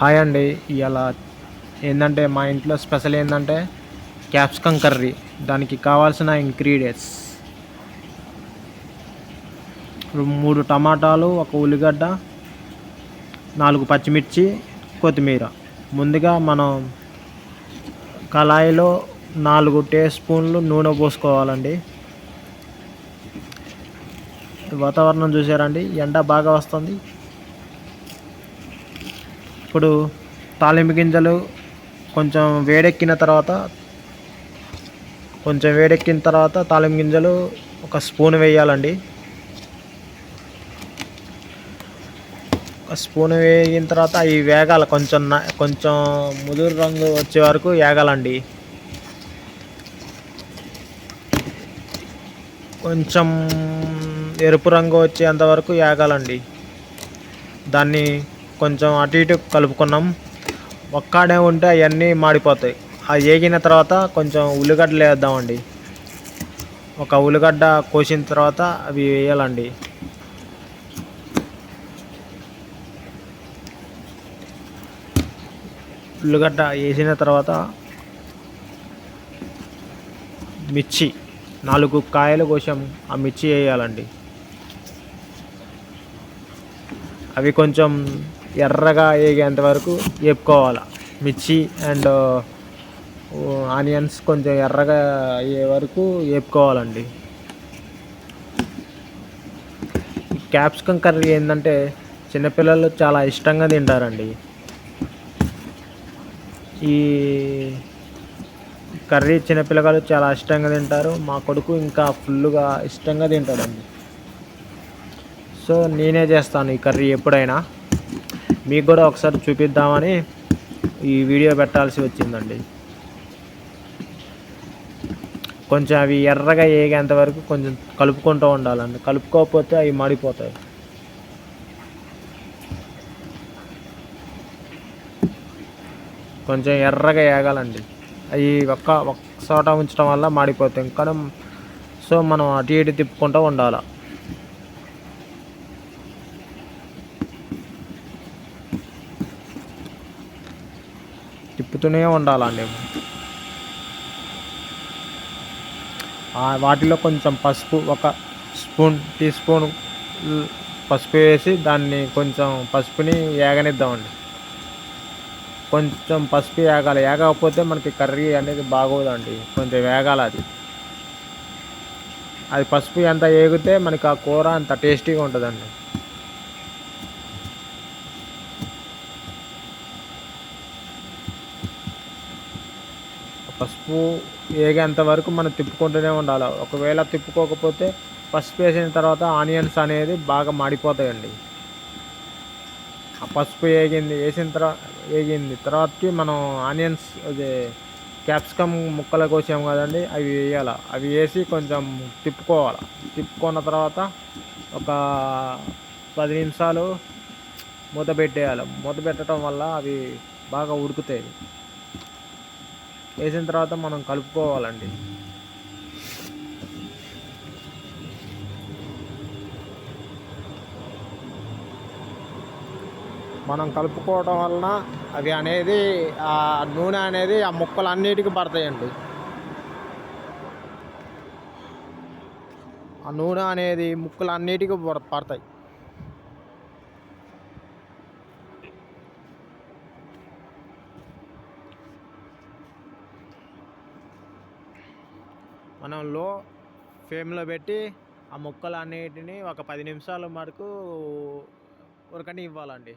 Hi అండి. ఇవాళ ఏంటంటే మా ఇంట్లో స్పెషల్ ఏంటంటే క్యాప్సికమ్ కర్రీ. దానికి కావాల్సిన ఇంగ్రీడియంట్స్. మూడు టమాటాలు ఒక ఉల్లిగడ్డ నాలుగు పచ్చిమిర్చి కొత్తిమీర. ముందుగా మనం కళాయిలో నాలుగు టే స్పూన్లు నూనె పోసుకోవాలండి. వాతావరణం చూసారండి ఎండ బాగా వస్తుంది. ఇప్పుడు తాలింపు గింజలు కొంచెం వేడెక్కిన తర్వాత కొంచెం వేడెక్కిన తర్వాత తాలింపు గింజలు ఒక స్పూన్ వేయాలండి. ఒక స్పూన్ వేగిన తర్వాత అవి వేగాలి కొంచెం కొంచెం ముదురు రంగు వచ్చే వరకు వేగాలండి కొంచెం ఎరుపు రంగు వచ్చేంత వరకు వేగాలండి దాన్ని కొంచెం అటు ఇటు కలుపుకున్నాం. ఒక్కడే ఉంటే అవన్నీ మాడిపోతాయి. అది వేగిన తర్వాత కొంచెం ఉల్లిగడ్డలు వేద్దామండి. ఒక ఉల్లిగడ్డ కోసిన తర్వాత అవి వేయాలండి. ఉల్లిగడ్డ వేసిన తర్వాత మిర్చి నాలుగు కాయలు కోసాము. ఆ మిర్చి వేయాలండి. అవి కొంచెం ఎర్రగా వేగేంత వరకు వేపుకోవాలి. మిర్చి అండ్ ఆనియన్స్ కొంచెం ఎర్రగా అయ్యే వరకు వేపుకోవాలండి. క్యాప్సికమ్ కర్రీ ఏంటంటే చిన్నపిల్లలు చాలా ఇష్టంగా తింటారండి. ఈ కర్రీ చిన్నపిల్లలు చాలా ఇష్టంగా తింటారు. మా కొడుకు ఇంకా ఫుల్గా ఇష్టంగా తింటాడండి. సో నేనే చేస్తాను ఈ కర్రీ ఎప్పుడైనా. మీకు కూడా ఒకసారి చూపిద్దామని ఈ వీడియో పెట్టాల్సి వచ్చిందండి. కొంచెం అవి ఎర్రగా వేగేంత వరకు కొంచెం కలుపుకుంటూ ఉండాలండి. కలుపుకోకపోతే అవి మాడిపోతాయి. కొంచెం ఎర్రగా వేగాలండి అవి ఒక్క ఒక్క చోట ఉంచడం వల్ల మాడిపోతాయి. ఇంకా సో మనం అటు ఇటు తిప్పుకుంటూ ఉండాలి. తిప్పుతూనే ఉండాలండి. వాటిలో కొంచెం పసుపు ఒక స్పూన్ టీ స్పూన్ పసుపు వేసి దాన్ని కొంచెం పసుపుని ఏగనిద్దామండి. కొంచెం పసుపు వేగాలి వేగకపోతే మనకి కర్రీ అనేది బాగోదండి. కొంచెం వేగాలి అది. అది పసుపు ఎంత వేగితే మనకి ఆ కూర అంత టేస్టీగా ఉంటుందండి. పసుపు వేగేంత వరకు మనం తిప్పుకుంటూనే ఉండాలి. ఒకవేళ తిప్పుకోకపోతే పసుపు వేసిన తర్వాత ఆనియన్స్ అనేది బాగా మాడిపోతాయండి. ఆ పసుపు వేగింది వేసిన తర్వాత వేగింది తర్వాతకి మనం ఆనియన్స్ అదే క్యాప్సికమ్ ముక్కలు కోసాం కదండి అవి వేయాలి. అవి వేసి కొంచెం తిప్పుకోవాలి. తిప్పుకున్న తర్వాత ఒక పది నిమిషాలు మూత పెట్టేయాలి. మూత పెట్టడం వల్ల అవి బాగా ఉడుకుతాయి. వేసిన తర్వాత మనం కలుపుకోవాలండి. మనం కలుపుకోవడం వలన అవి అనేది ఆ నూనె అనేది ఆ ముక్కలు అన్నిటికీ పడతాయండి. ఆ నూనె అనేది ముక్కలు అన్నిటికీ పడ- పడతాయి. మనం లో ఫ్లేమ్లో పెట్టి ఆ ముక్కలు అన్నిటిని ఒక పది నిమిషాల వరకు ఉడకనివ్వాలండి